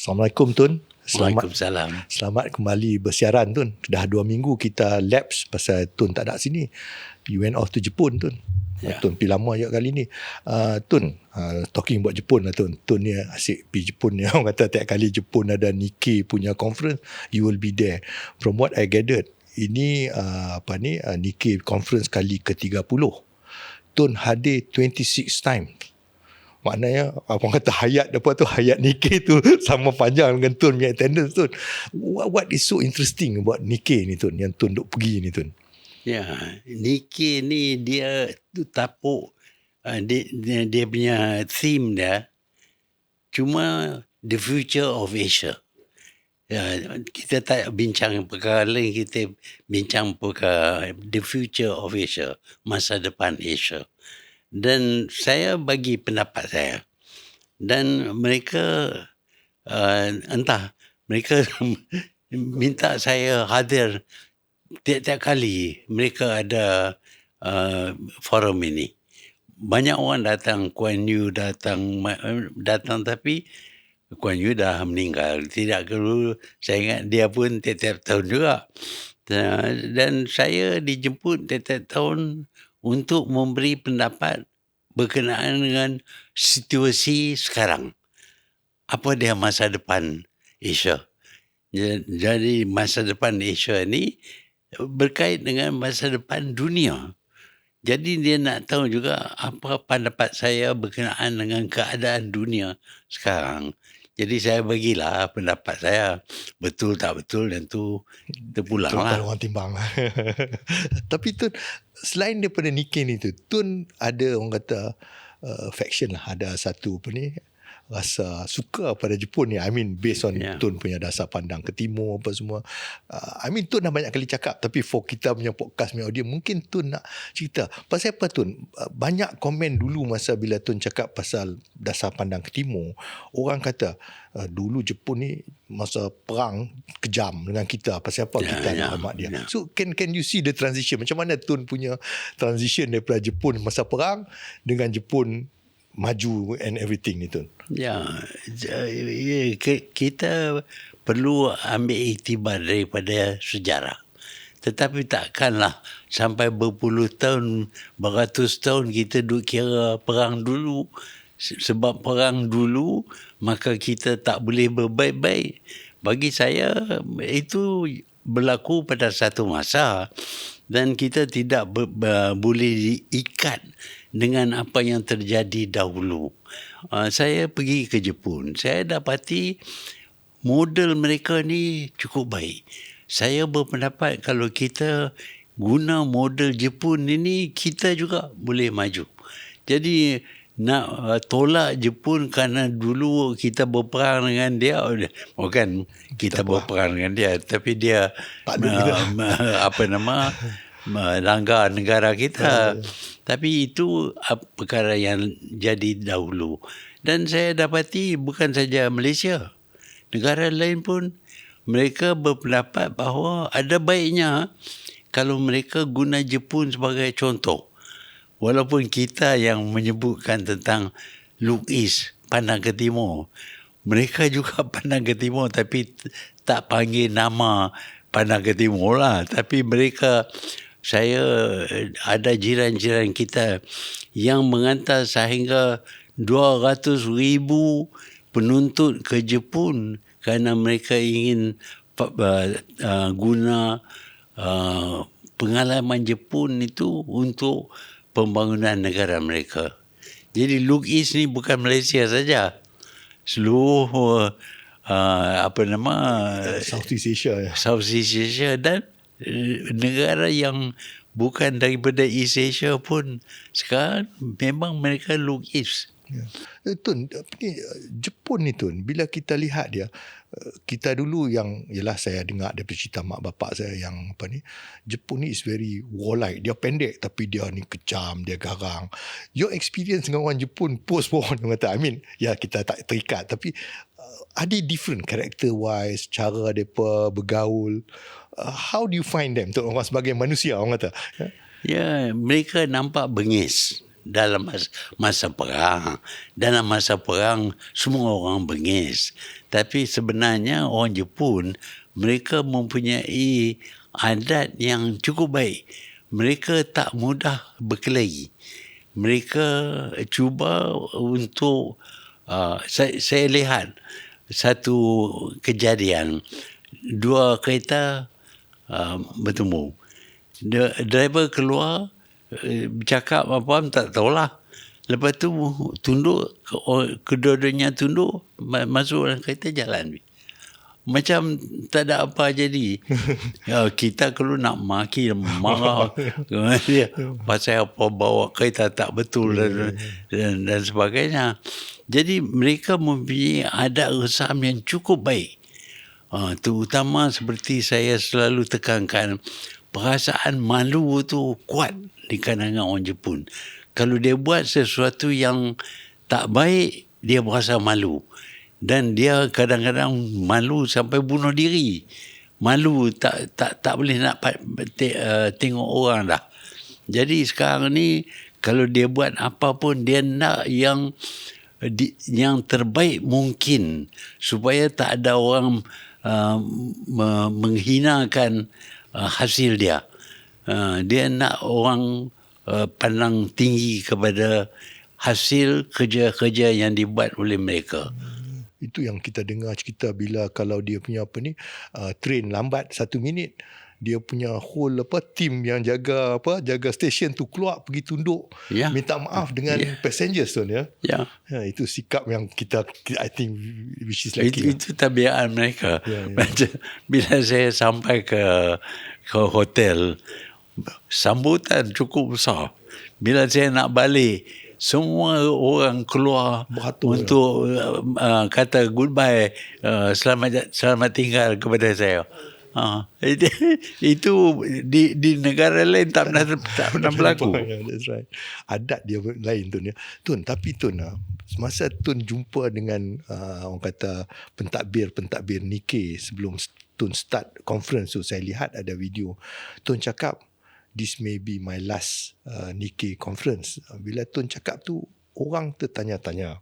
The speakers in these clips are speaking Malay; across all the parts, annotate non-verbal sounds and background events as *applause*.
Assalamualaikum Tun. Selamat Waalaikumsalam. Selamat kembali bersiaran Tun. Dah dua minggu kita lapse pasal Tun tak ada sini. You went off to Jepun Tun. Yeah. Tun pergi lama je kali ni. Uh, Tun, uh, talking about Jepun lah Tun. Tun ni asyik pergi Jepun ni. *laughs* Orang kata tiap kali Jepun ada Nikkei punya conference, you will be there. From what I gathered, ini uh, apa ni uh, Nikkei conference kali ke-30. Tun hadir 26 times maknanya apa kata hayat apa tu hayat Nikkei tu *laughs* sama panjang dengan Tun punya attendance Tun. What, what is so interesting about Nikkei ni Tun yang Tun duk pergi ni Tun? Ya Nikkei ni dia tu tapuk uh, dia, dia punya theme dia cuma the future of Asia. Ya, kita tak bincang perkara lain kita bincang perkara the future of Asia masa depan Asia dan saya bagi pendapat saya. Dan mereka uh, entah mereka *laughs* minta saya hadir tiap-tiap kali mereka ada uh, forum ini. Banyak orang datang Kuan Yu datang datang tapi Kuan Yu dah meninggal. Tidak perlu saya ingat dia pun tiap-tiap tahun juga. Dan saya dijemput tiap-tiap tahun untuk memberi pendapat berkenaan dengan situasi sekarang. Apa dia masa depan Asia? Jadi masa depan Asia ini berkait dengan masa depan dunia. Jadi dia nak tahu juga apa pendapat saya berkenaan dengan keadaan dunia sekarang. Jadi saya bagilah pendapat saya betul tak betul dan tu terpulang lah. orang timbang. *laughs* Tapi tu selain daripada Nikkei ni tu, Tun ada orang kata uh, faction lah. Ada satu apa ni, rasa suka pada Jepun ni I mean based on yeah. Tun punya dasar pandang ke timur apa semua. Uh, I mean Tun dah banyak kali cakap tapi for kita punya podcast punya audio mungkin Tun nak cerita. Pasal apa Tun? Uh, banyak komen dulu masa bila Tun cakap pasal dasar pandang ke timur. Orang kata uh, dulu Jepun ni masa perang kejam dengan kita. Pasal apa yeah, kita yeah, nak dia? yeah. so can can you see the transition? Macam mana Tun punya transition daripada Jepun masa perang dengan Jepun maju and everything ni tu. Ya, ya kita perlu ambil iktibar daripada sejarah. Tetapi takkanlah sampai berpuluh tahun, beratus tahun kita duk kira perang dulu. Sebab perang dulu, maka kita tak boleh berbaik-baik. Bagi saya, itu berlaku pada satu masa dan kita tidak ber, ber, boleh diikat dengan apa yang terjadi dahulu. Uh, saya pergi ke Jepun. Saya dapati model mereka ni cukup baik. Saya berpendapat kalau kita guna model Jepun ini, kita juga boleh maju. Jadi nak uh, tolak Jepun kerana dulu kita berperang dengan dia bukan kita berperang dengan dia tapi dia uh, apa nama *laughs* melanggar negara kita. Tapi itu perkara yang jadi dahulu. Dan saya dapati bukan saja Malaysia. Negara lain pun mereka berpendapat bahawa ada baiknya kalau mereka guna Jepun sebagai contoh. Walaupun kita yang menyebutkan tentang Look East, pandang ke timur. Mereka juga *laughs* pandang ke timur tapi tak panggil nama pandang ke timur lah. Tapi mereka saya eh, ada jiran-jiran kita yang mengantar sehingga 200 ribu penuntut ke Jepun kerana mereka ingin uh, guna uh, pengalaman Jepun itu untuk pembangunan negara mereka. Jadi Look East ni bukan Malaysia saja. Seluruh uh, apa nama Southeast Asia ya. Southeast Asia dan negara yang bukan daripada East Asia pun sekarang memang mereka look east. Ya. Eh, Tun, ni, Jepun ni Tun, bila kita lihat dia, eh, kita dulu yang, yalah saya dengar daripada cerita mak bapak saya yang apa ni, Jepun ni is very warlike. Dia pendek tapi dia ni kejam, dia garang. Your experience dengan orang Jepun post-war, *laughs* kata, I mean, ya kita tak terikat tapi uh, ada different character wise, cara mereka bergaul. Uh, how do you find them? Untuk orang sebagai manusia, orang kata. Ya, yeah, mereka nampak bengis dalam masa, masa perang. Dalam masa perang semua orang bengis. Tapi sebenarnya orang Jepun mereka mempunyai adat yang cukup baik. Mereka tak mudah berkelahi. Mereka cuba untuk saya, saya lihat satu kejadian dua kereta uh, bertemu. The driver keluar uh, bercakap apa tak tahulah. Lepas tu tunduk kedua-duanya tunduk masuk dalam kereta jalan. Macam tak ada apa jadi. *laughs* ya, kita kalau nak maki marah *laughs* dia pasal apa bawa kereta tak betul dan, dan, dan sebagainya. Jadi mereka mempunyai adat resam yang cukup baik. Uh, terutama seperti saya selalu tekankan perasaan malu tu kuat di kalangan orang Jepun. Kalau dia buat sesuatu yang tak baik, dia berasa malu. Dan dia kadang-kadang malu sampai bunuh diri. Malu tak tak tak boleh nak uh, tengok orang dah. Jadi sekarang ni kalau dia buat apa pun dia nak yang di, yang terbaik mungkin supaya tak ada orang Uh, menghinakan uh, hasil dia. Uh, dia nak orang uh, pandang tinggi kepada hasil kerja-kerja yang dibuat oleh mereka. Hmm, itu yang kita dengar cerita bila kalau dia punya apa ni uh, train lambat satu minit dia punya whole apa team yang jaga apa jaga stesen tu keluar pergi tunduk yeah. minta maaf dengan yeah. passengers tu ya. Yeah. Ya itu sikap yang kita I think which is like itu, itu tabiat mereka. *laughs* Yeah, yeah. Bila saya sampai ke ke hotel sambutan cukup besar. Bila saya nak balik semua orang keluar Beratur untuk ya. uh, kata goodbye uh, selamat selamat tinggal kepada saya. Ha, itu di di negara lain tak pernah tak pernah *laughs* berlaku. That's right. Adat dia lain tu ya. Tun, tapi tun ah, semasa tun jumpa dengan uh, orang kata pentadbir-pentadbir Nikkei sebelum tun start conference tu saya lihat ada video tun cakap this may be my last uh, Nikkei conference. Bila tun cakap tu orang tertanya-tanya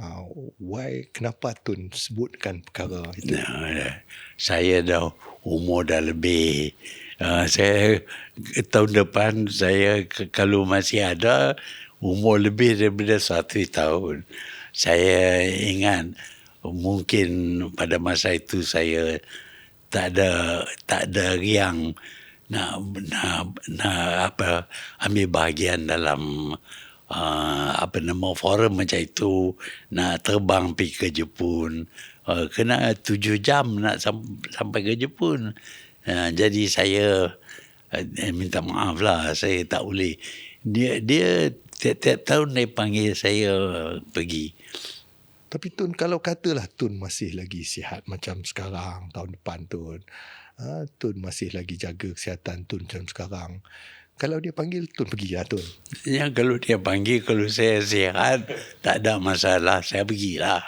uh, why kenapa Tun sebutkan perkara itu? Nah, saya dah umur dah lebih. Uh, saya tahun depan saya kalau masih ada umur lebih daripada satu tahun. Saya ingat mungkin pada masa itu saya tak ada tak ada yang nak nak nak apa ambil bahagian dalam uh, apa nama forum macam itu. Nak terbang pergi ke Jepun. Uh, kena tujuh jam nak sampai ke Jepun. Uh, jadi saya uh, minta maaf lah saya tak boleh. Dia dia tiap-tiap tahun dia panggil saya pergi tapi Tun kalau katalah Tun masih lagi sihat macam sekarang tahun depan Tun uh, Tun masih lagi jaga kesihatan Tun macam sekarang kalau dia panggil Tun pergi lah Tun. Ya kalau dia panggil Kalau saya sihat Tak ada masalah Saya pergilah.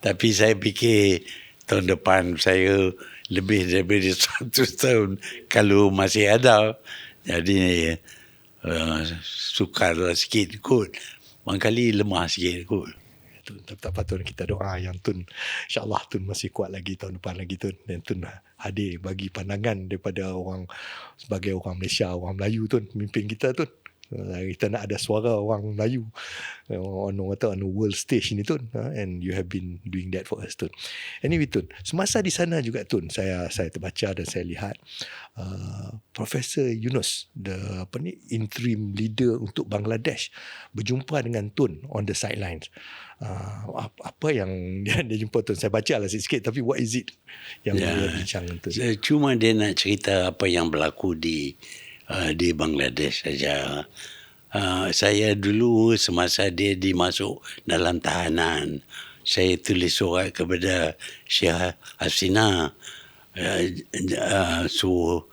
Tapi saya fikir Tahun depan saya Lebih daripada *laughs* satu tahun Kalau masih ada Jadi uh, Sukar lah sikit kot. Mangkali lemah sikit kot Tun. Tapi tak patut kita doa yang Tun insyaAllah Tun masih kuat lagi tahun depan lagi Tun. Dan Tun hadir bagi pandangan daripada orang sebagai orang Malaysia, orang Melayu Tun. Pemimpin kita Tun. Kita nak ada suara orang Melayu on, on, on, on world stage ni Tun. Eh, and you have been doing that for us Tun. Anyway Tun, semasa di sana juga Tun, saya saya terbaca dan saya lihat uh, Profesor Yunus, the apa ni, interim leader untuk Bangladesh berjumpa dengan Tun on the sidelines uh, apa yang *laughs* dia, dia jumpa tu saya baca lah sikit tapi what is it yang yeah. dia bincang tu cuma dia nak cerita apa yang berlaku di uh, di Bangladesh saja. Uh, saya dulu semasa dia dimasuk dalam tahanan saya tulis surat kepada Syekh Hasina. Uh, uh, suruh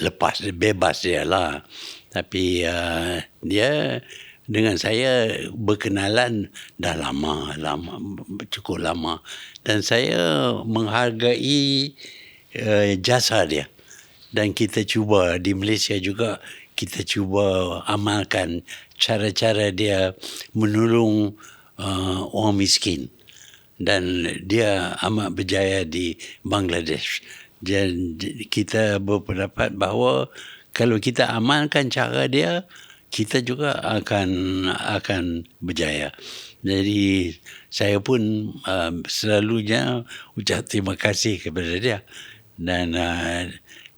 lepas bebas dia lah. Tapi uh, dia dengan saya berkenalan dah lama, lama cukup lama. Dan saya menghargai uh, jasa dia. Dan kita cuba di Malaysia juga kita cuba amalkan cara-cara dia menolong uh, orang miskin dan dia amat berjaya di Bangladesh. Dan kita berpendapat bahawa kalau kita amalkan cara dia, kita juga akan akan berjaya. Jadi saya pun uh, selalunya ucap terima kasih kepada dia dan uh,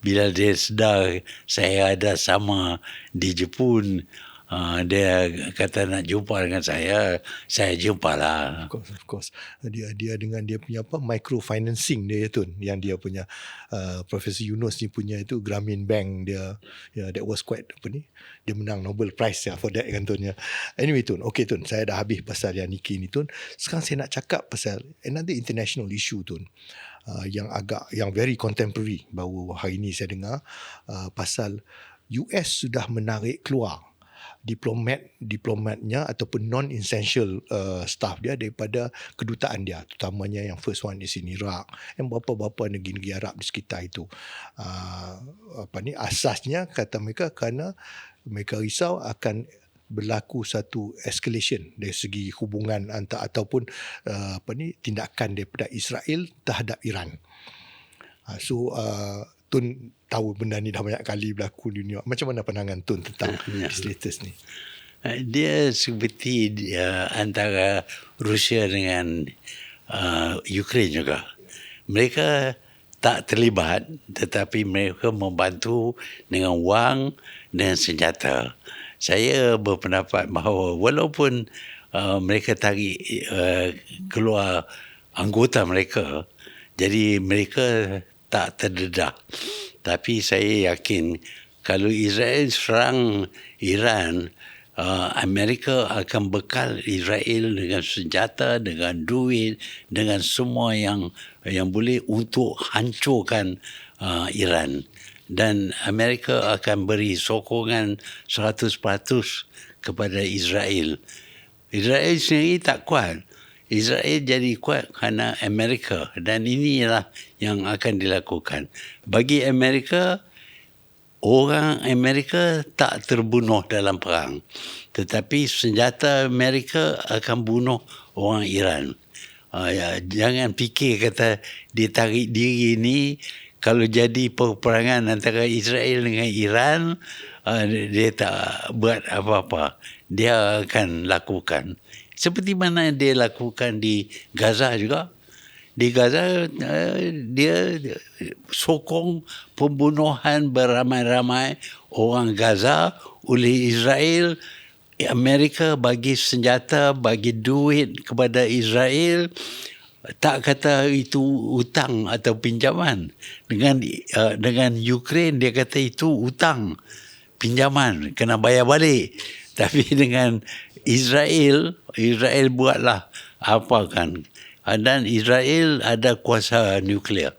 bila dia sedar saya ada sama di Jepun Uh, dia kata nak jumpa dengan saya, saya jumpa lah. Of course, of course. Dia dia dengan dia punya apa microfinancing dia tu, yang dia punya uh, Profesor Yunus ni punya itu Grameen Bank dia, yeah, that was quite apa ni, dia menang Nobel Prize ya for that kan tu ya. Anyway tu, okay tu, saya dah habis pasal yang Niki ni tu. Sekarang saya nak cakap pasal another international issue tu. Uh, yang agak yang very contemporary baru hari ini saya dengar uh, pasal US sudah menarik keluar diplomat diplomatnya ataupun non essential uh, staff dia daripada kedutaan dia terutamanya yang first one is in Iraq dan beberapa-beberapa negeri-negeri Arab di sekitar itu. Uh, apa ni asasnya kata mereka kerana mereka risau akan berlaku satu escalation dari segi hubungan antara ataupun uh, apa ni tindakan daripada Israel terhadap Iran uh, so uh, Tun tahu benda ni dah banyak kali berlaku di New York. Macam mana pandangan Tun tentang *laughs* ya. status ni? Eh, dia seperti uh, antara Rusia dengan uh, Ukraine juga. Mereka tak terlibat tetapi mereka membantu dengan wang dan senjata. Saya berpendapat bahawa walaupun uh, mereka tarik uh, keluar anggota mereka, jadi mereka tak terdedah. Tapi saya yakin kalau Israel serang Iran, uh, Amerika akan bekal Israel dengan senjata, dengan duit, dengan semua yang yang boleh untuk hancurkan uh, Iran. Dan Amerika akan beri sokongan 100% kepada Israel. Israel sendiri tak kuat. Israel jadi kuat kerana Amerika dan inilah yang akan dilakukan. Bagi Amerika, orang Amerika tak terbunuh dalam perang. Tetapi senjata Amerika akan bunuh orang Iran. Uh, ya, jangan fikir kata dia tarik diri ni kalau jadi peperangan antara Israel dengan Iran, uh, dia tak buat apa-apa. Dia akan lakukan seperti mana dia lakukan di Gaza juga. Di Gaza eh, dia sokong pembunuhan beramai-ramai orang Gaza oleh Israel. Amerika bagi senjata, bagi duit kepada Israel tak kata itu hutang atau pinjaman. Dengan uh, dengan Ukraine dia kata itu hutang pinjaman. Kena bayar balik. *laughs* Tapi dengan Israel Israel buatlah apa kan. Dan Israel ada kuasa nuklear.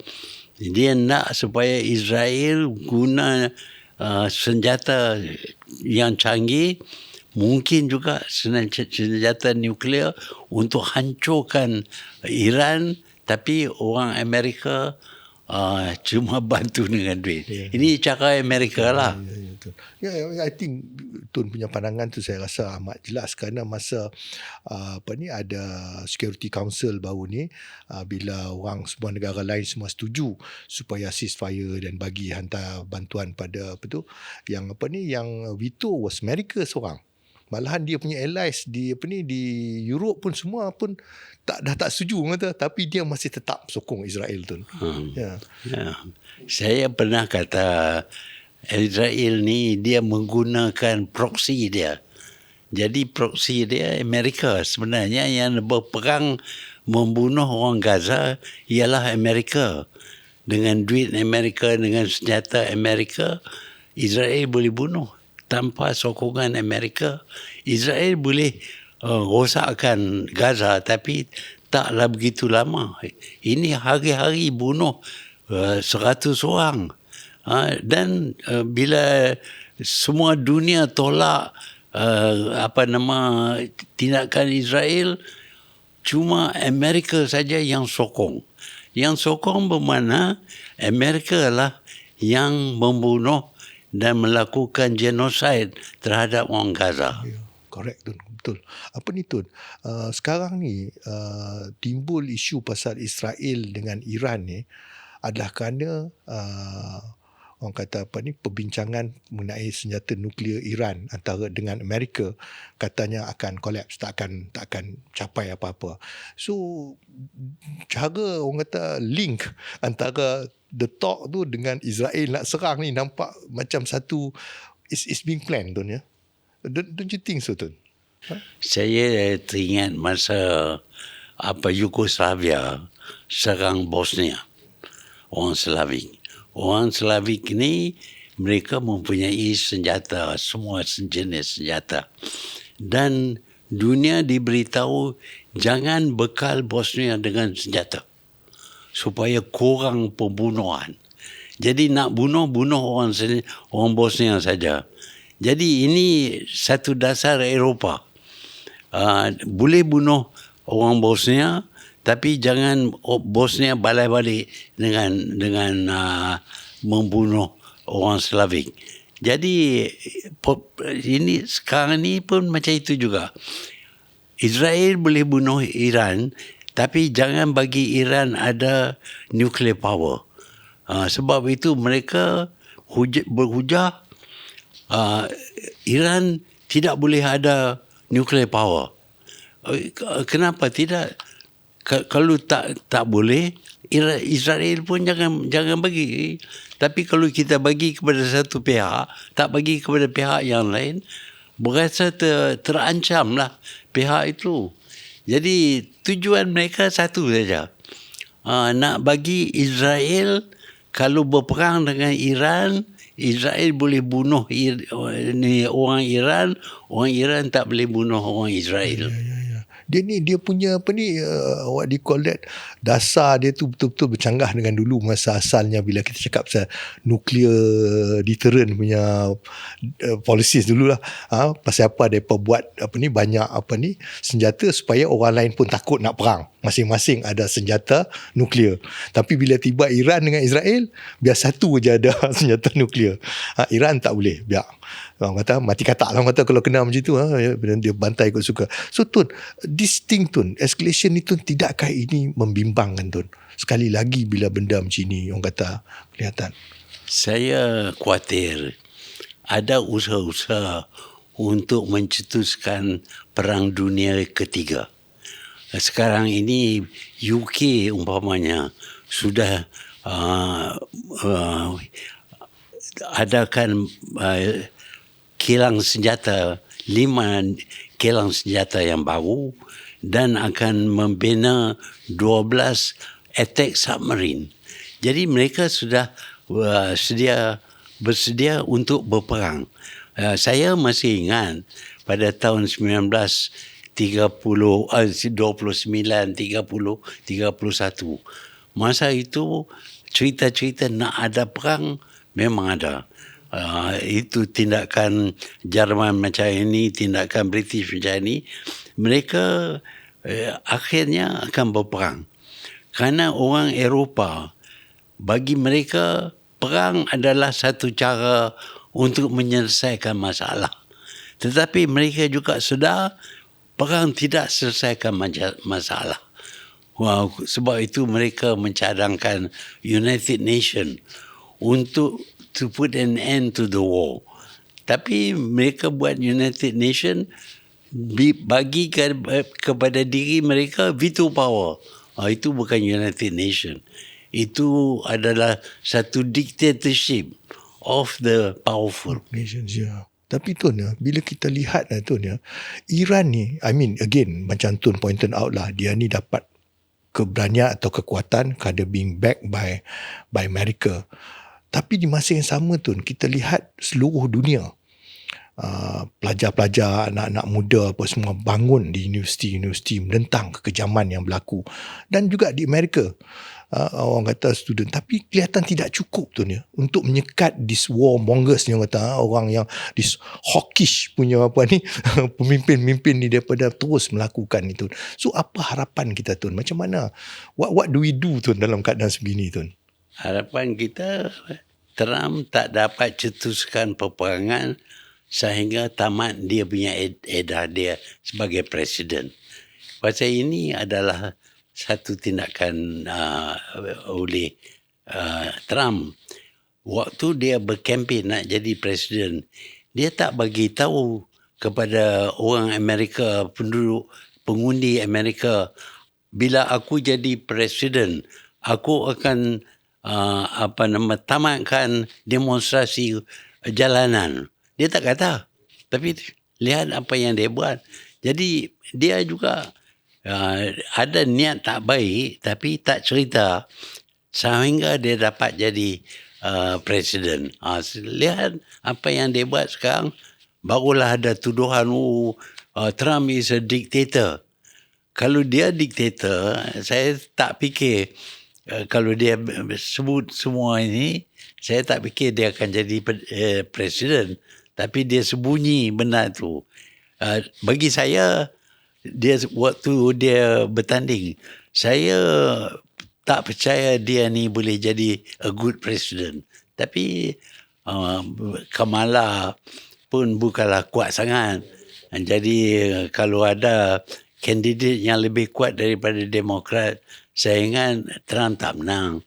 Dia nak supaya Israel guna uh, senjata yang canggih mungkin juga senjata nuklear untuk hancurkan Iran tapi orang Amerika uh, cuma *laughs* bantu dengan duit. Yeah. Ini cara Amerika yeah, lah. Ya, yeah, yeah, yeah, yeah, I think Tun punya pandangan tu saya rasa amat jelas kerana masa uh, apa ni ada Security Council baru ni uh, bila orang semua negara lain semua setuju supaya ceasefire dan bagi hantar bantuan pada apa tu yang apa ni yang veto was America seorang malahan dia punya allies di apa ni di Europe pun semua pun tak dah tak setuju kata tapi dia masih tetap sokong Israel tu. Hmm. Ya. ya. Saya pernah kata Israel ni dia menggunakan proxy dia. Jadi proxy dia Amerika sebenarnya yang berperang membunuh orang Gaza ialah Amerika. Dengan duit Amerika, dengan senjata Amerika, Israel boleh bunuh tanpa sokongan Amerika, Israel boleh uh, rosakkan Gaza tapi taklah begitu lama. Ini hari-hari bunuh uh, seratus orang. Uh, dan uh, bila semua dunia tolak uh, apa nama tindakan Israel, cuma Amerika saja yang sokong. Yang sokong bermakna Amerika lah yang membunuh dan melakukan genosid terhadap orang Gaza. Correct Tun, betul. Apa ni Tun? Uh, sekarang ni uh, timbul isu pasal Israel dengan Iran ni adalah kerana uh, orang kata apa ni perbincangan mengenai senjata nuklear Iran antara dengan Amerika katanya akan collapse tak akan tak akan capai apa-apa. So cara orang kata link antara the talk tu dengan Israel nak serang ni nampak macam satu is is being planned Tun ya. Don't, don't you think so, Tun? Saya teringat masa apa Yugoslavia serang Bosnia. Orang Slavik. Orang Slavik ni mereka mempunyai senjata, semua jenis senjata. Dan dunia diberitahu jangan bekal Bosnia dengan senjata. Supaya kurang pembunuhan. Jadi nak bunuh, bunuh orang, orang Bosnia saja. Jadi ini satu dasar Eropah. Uh, boleh bunuh orang Bosnia tapi jangan Bosnia balik-balik dengan dengan uh, membunuh orang Slavik. Jadi ini sekarang ni pun macam itu juga. Israel boleh bunuh Iran tapi jangan bagi Iran ada nuclear power. Uh, sebab itu mereka huj- berhujah uh, Iran tidak boleh ada nuclear power. Uh, kenapa tidak? Kalau tak tak boleh, Israel pun jangan jangan bagi. Tapi kalau kita bagi kepada satu pihak, tak bagi kepada pihak yang lain, berasa ter, terancamlah pihak itu. Jadi tujuan mereka satu saja. Uh, nak bagi Israel kalau berperang dengan Iran, Israel boleh bunuh ni orang Iran, orang Iran tak boleh bunuh orang Israel. Ya, ya, ya. Dia ni dia punya apa ni uh, what do you call that? Dasar dia tu betul-betul bercanggah dengan dulu masa asalnya bila kita cakap pasal nuclear deterrent punya uh, policies dululah. Ha pasal apa depa buat apa ni banyak apa ni senjata supaya orang lain pun takut nak perang. Masing-masing ada senjata nuklear. Tapi bila tiba Iran dengan Israel biar satu je ada *laughs* senjata nuklear. Ha, Iran tak boleh. Biar orang kata mati kata lah orang kata kalau kena macam tu ha, dia bantai ikut suka. So tun this thing tun escalation ni tun tidakkah ini membimbangkan tun? Sekali lagi bila benda macam ni orang kata kelihatan. Saya khawatir ada usaha-usaha untuk mencetuskan perang dunia ketiga. Sekarang ini UK umpamanya sudah uh, uh, adakan uh, kilang senjata lima kilang senjata yang baru dan akan membina 12 attack submarine. Jadi mereka sudah uh, sedia bersedia untuk berperang. Uh, saya masih ingat pada tahun 19 30 29 30 31 masa itu cerita-cerita nak ada perang memang ada uh, itu tindakan Jerman macam ini tindakan British macam ini mereka uh, akhirnya akan berperang kerana orang Eropah bagi mereka perang adalah satu cara untuk menyelesaikan masalah tetapi mereka juga sedar perang tidak selesaikan masalah. Wow, sebab itu mereka mencadangkan United Nation untuk to put an end to the war. Tapi mereka buat United Nation bagi ke, kepada diri mereka veto power. Oh, itu bukan United Nation. Itu adalah satu dictatorship of the powerful. Nations, yeah. Tapi Tun ya, bila kita lihat lah Tun ya, Iran ni, I mean again, macam Tun pointed out lah, dia ni dapat keberanian atau kekuatan kerana being backed by by America. Tapi di masa yang sama Tun, kita lihat seluruh dunia, uh, pelajar-pelajar, anak-anak muda apa semua bangun di universiti-universiti menentang kekejaman yang berlaku. Dan juga di Amerika, uh, orang kata student. Tapi kelihatan tidak cukup tu ni untuk menyekat this warmongers ni orang kata uh, orang yang this hawkish punya apa ni *laughs* pemimpin-pemimpin ni daripada terus melakukan itu so apa harapan kita tu macam mana? What what do we do tu dalam keadaan sebegini tu harapan kita Trump tak dapat cetuskan peperangan sehingga tamat dia punya ed- edah dia sebagai presiden. Pasal ini adalah satu tindakan uh, oleh uh, Trump waktu dia berkempen nak jadi presiden dia tak bagi tahu kepada orang Amerika penduduk pengundi Amerika bila aku jadi presiden aku akan uh, apa nama tamatkan demonstrasi jalanan. Dia tak kata. Tapi lihat apa yang dia buat. Jadi dia juga uh, ada niat tak baik tapi tak cerita. Sehingga dia dapat jadi uh, presiden. Uh, lihat apa yang dia buat sekarang, barulah ada tuduhan oh, uh, Trump is a dictator. Kalau dia dictator, saya tak fikir kalau dia sebut semua ini, saya tak fikir dia akan jadi uh, presiden. Tapi dia sembunyi benda tu. Uh, bagi saya, dia waktu dia bertanding, saya tak percaya dia ni boleh jadi a good president. Tapi uh, Kamala pun bukanlah kuat sangat. Jadi kalau ada kandidat yang lebih kuat daripada Demokrat, saya ingat Trump tak menang.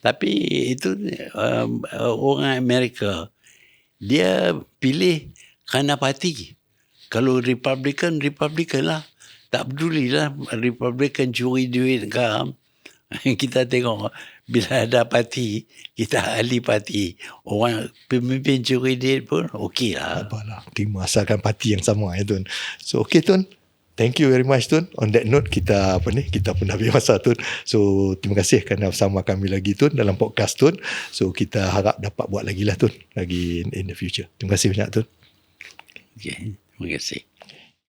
Tapi itu um, orang Amerika, dia pilih kerana parti. Kalau Republican, Republican lah. Tak peduli lah Republican curi duit ke *laughs* kita tengok bila ada parti, kita ahli parti. Orang pemimpin curi duit pun okey lah. Apalah, terima asalkan parti yang sama ya Tun. So okey Tun. Thank you very much Tun. On that note kita apa ni kita pun habis masa Tun. So terima kasih kerana bersama kami lagi Tun dalam podcast Tun. So kita harap dapat buat lagi lah Tun lagi in the future. Terima kasih banyak Tun. Okay. Terima kasih.